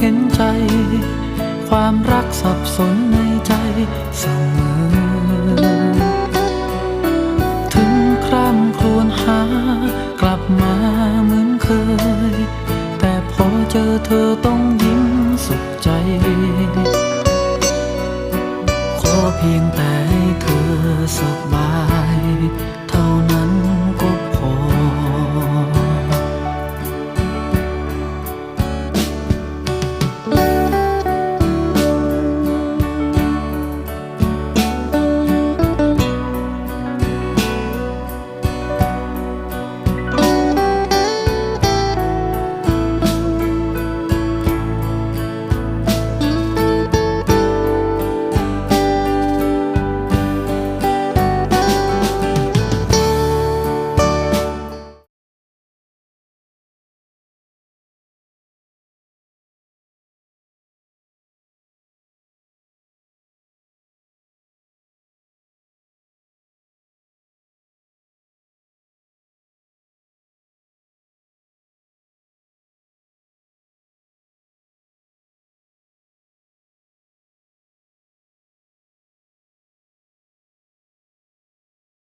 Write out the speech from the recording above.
เห็นใจ ความรักสับสนในใจเสมอ ถึงคร่ำครวญหากลับมาเหมือนเคย แต่พอเจอเธอต้องยิ้มสุขใจ ขอเพียงแต่เธอสบาย